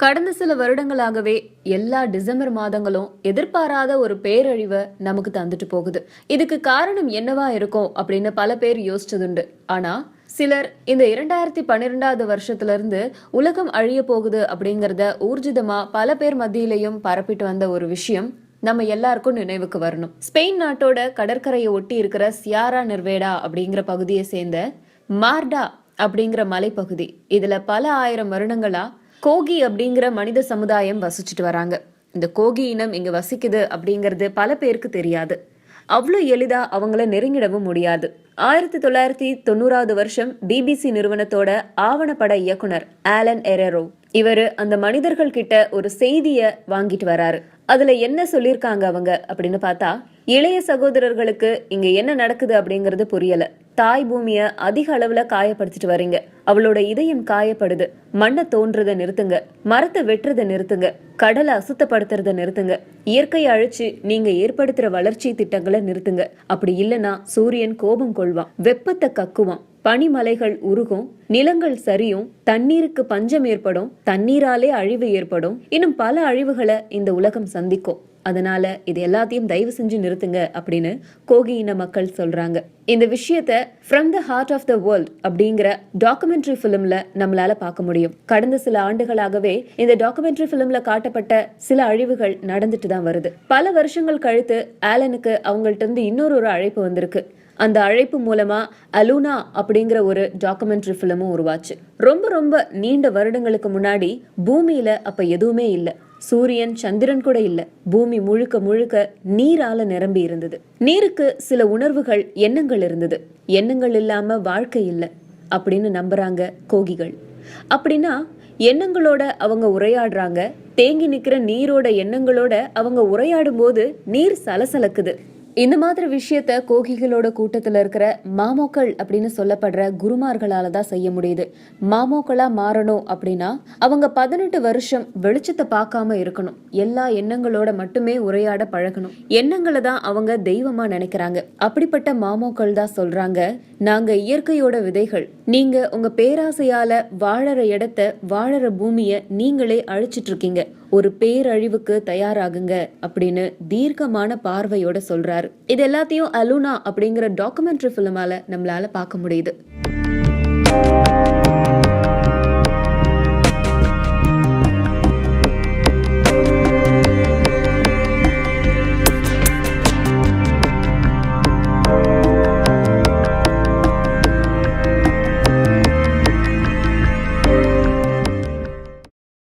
கடந்த சில வருடங்களாகவே எல்லா டிசம்பர் மாதங்களும் எதிர்பாராத ஒரு பேரழிவை நமக்கு தந்துட்டு போகுது. இதுக்கு காரணம் என்னவா இருக்கும் அப்படின்னு பல பேர் யோசிச்சதுண்டு. ஆனா சிலர் இந்த இரண்டாயிரத்தி பன்னிரெண்டாவது வருஷத்துல இருந்து உலகம் அழிய போகுது அப்படிங்கறத ஊர்ஜிதமா பல பேர் மத்தியிலையும் பரப்பிட்டு வந்த ஒரு விஷயம் நம்ம எல்லாருக்கும் நினைவுக்கு வரணும். ஸ்பெயின் நாட்டோட கடற்கரையை ஒட்டி இருக்கிற சியாரா நிர்வேடா அப்படிங்கிற பகுதியை சேர்ந்த மார்டா அப்படிங்கிற மலைப்பகுதி. இதுல பல ஆயிரம் வருடங்களா கோகி அப்படிங்கிற மனித சமுதாயம் வசிச்சுட்டு வராங்க. இந்த கோகி இனம் இங்க வசிக்குது அப்படிங்கிறது பல பேருக்கு தெரியாது. அவ்வளோ எளிதா அவங்கள நெருங்கிடவும் முடியாது. ஆயிரத்தி தொள்ளாயிரத்தி தொண்ணூறாவது வருஷம் பிபிசி நிறுவனத்தோட ஆவணப்பட இயக்குனர் ஆலன் எரரோ இவர் அந்த மனிதர்கள் கிட்ட ஒரு செய்தியை வாங்கிட்டு வராரு. அதுல என்ன சொல்லியிருக்காங்க அவங்க அப்படின்னு பார்த்தா இளைய சகோதரர்களுக்கு இங்க என்ன நடக்குது அப்படிங்கறது புரியல. தாய் பூமிய அதிக அளவுல காயப்படுத்திட்டு வரீங்க. அவளோட இதயம் காயப்படுது. மண்ணை தோன்றதை நிறுத்துங்க. மரத்தை வெட்டுறதை நிறுத்துங்க. கடலை அசுத்தப்படுத்துறதை நிறுத்துங்க. இயற்கையை அழிச்சு நீங்க ஏற்படுத்துற வளர்ச்சி திட்டங்களை நிறுத்துங்க. அப்படி இல்லைன்னா சூரியன் கோபம் கொள்வான். வெப்பத்தை கக்குவான். பனிமலைகள் உருகும் நிலங்கள் சரியும் தண்ணீருக்கு பஞ்சம் ஏற்படும் தண்ணீராலே அழிவு ஏற்படும். இன்னும் பல அழிவுகளை இந்த உலகம் சந்திக்கும். அதனால இது எல்லாத்தையும் தயவு செஞ்சு நிறுத்துங்க அப்படின்னு கோகி இன மக்கள் சொல்றாங்க. இந்த விஷயத்த from the heart of the world அப்படிங்கிற டாக்குமெண்ட்ரி ஃபிலிம்ல நம்மளால பார்க்க முடியும். கடந்த சில ஆண்டுகளாகவே இந்த டாக்குமெண்ட்ரி ஃபிலிம்ல காட்டப்பட்ட சில அழிவுகள் நடந்துட்டு தான் வருது. பல வருஷங்கள் கழித்து ஆலனுக்கு அவங்கள்ட்ட இருந்து இன்னொரு ஒரு அழைப்பு வந்திருக்கு. அந்த அழைப்பு மூலமா அலூனா அப்படிங்கிற ஒரு டாக்குமெண்ட்ரி ஃபிலிமும் உருவாச்சு. ரொம்ப ரொம்ப நீண்ட வருடங்களுக்கு முன்னாடி பூமியில அப்ப எதுவுமே இல்லை. சூரியன் சந்திரன் கூட இல்ல. பூமி முழுக்க முழுக்க நீரால நிரம்பி இருந்தது. நீருக்கு சில உணர்வுகள் எண்ணங்கள் இருந்தது. எண்ணங்கள் இல்லாம வாழ்க்கை இல்லை அப்படின்னு நம்புறாங்க கோகிகள். அப்படின்னா எண்ணங்களோட அவங்க உரையாடுறாங்க. தேங்கி நிக்கிற நீரோட எண்ணங்களோட அவங்க உரையாடும் போது நீர் சலசலக்குது. இந்த மாதிரி விஷயத்த கோகிகளோட கூட்டத்தில் இருக்கிற மாமோக்கள் அப்படின்னு சொல்லப்படுற குருமார்களால தான் செய்ய முடியுது. மாமோக்களா மாறணும் அப்படின்னா அவங்க பதினெட்டு வருஷம் வெளிச்சத்தை பார்க்காம இருக்கணும். எல்லா எண்ணங்களோட மட்டுமே உரையாட பழகணும். எண்ணங்களை தான் அவங்க தெய்வமா நினைக்கிறாங்க. அப்படிப்பட்ட மாமோக்கள் தான் சொல்றாங்க நாங்க இயற்கையோட விதைகள் நீங்க உங்க பேராசையால வாழற இடத்த வாழற பூமியை நீங்களே அழிச்சிட்டு இருக்கீங்க. ஒரு பேரழிவுக்கு தயாராகுங்க அப்படின்னு தீர்க்கமான பார்வையோட சொல்றாரு. இது எல்லாத்தையும் அலுனா அப்படிங்கிற டாக்குமெண்ட்ரி ஃபிலிமால நம்மளால பார்க்க முடியுது.